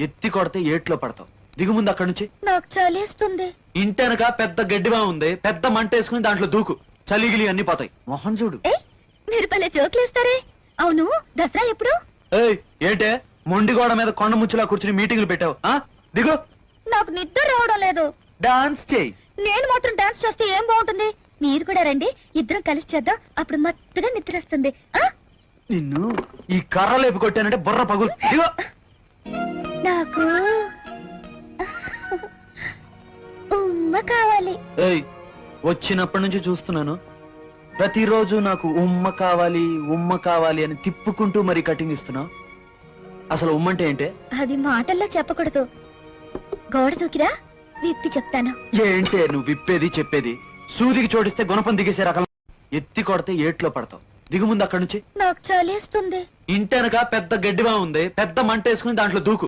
ఎత్తి కొడితే ఏట్లో పడతావు. దిగు ముందు అక్కడి నుంచి. నాకు చలేస్తుంది. ఇంటెనక పెద్ద గడ్డివా ఉంది. పెద్ద మంట వేసుకుని దాంట్లో దూకు. చలిగిలి అన్ని పోతాయి. మొహం చూడు. మీరు భలే జోకులేస్తారే. అవును దసరా ఎప్పుడు? ఏయ్ ఏంటే? మొండి గోడ మీద కొండ ముచ్చులా కూర్చుని మీటింగ్లు పెట్టావు ఆ? దిగు. నాకు నిద్ర రావడం లేదు. డాన్స్ చేయి. నేను మాత్రం డాన్స్ చేస్తే ఏం బాగుంటుంది? మీరు కూడా రండి ఇద్దరం కలిసి చేద్దాం. అప్పుడు మత్తుగా నిద్ర వస్తుంది ఆ? నిన్ను ఈ కర్ర లేపి కొట్టానంటే బుర్ర పగులు. దిగో. కావాలి. ఏయ్ వచ్చినప్పటి నుంచి చూస్తున్నాను. ప్రతిరోజు నాకు ఉమ్మ కావాలి ఉమ్మ కావాలి అని తిప్పుకుంటూ మరి కటింగ్ ఇస్తున్నావు అసలు ఉమ్మంటే ఏంటే? అది మాటల్లో చెప్పకూడదు. గోడ దూకిరా విప్పి చెప్తాను. ఏంటే నువ్వు విప్పేది చెప్పేది? సూదికి చోడిస్తే గుణపం దిగేసే రకం. ఎత్తి కొడితే ఏట్లో పడతావు. దిగు ముందు అక్కడి నుంచి. నాకు చలేస్తుంది. ఇంటెనక పెద్ద గడ్డివా ఉంది. పెద్ద మంట వేసుకుని దాంట్లో దూకు.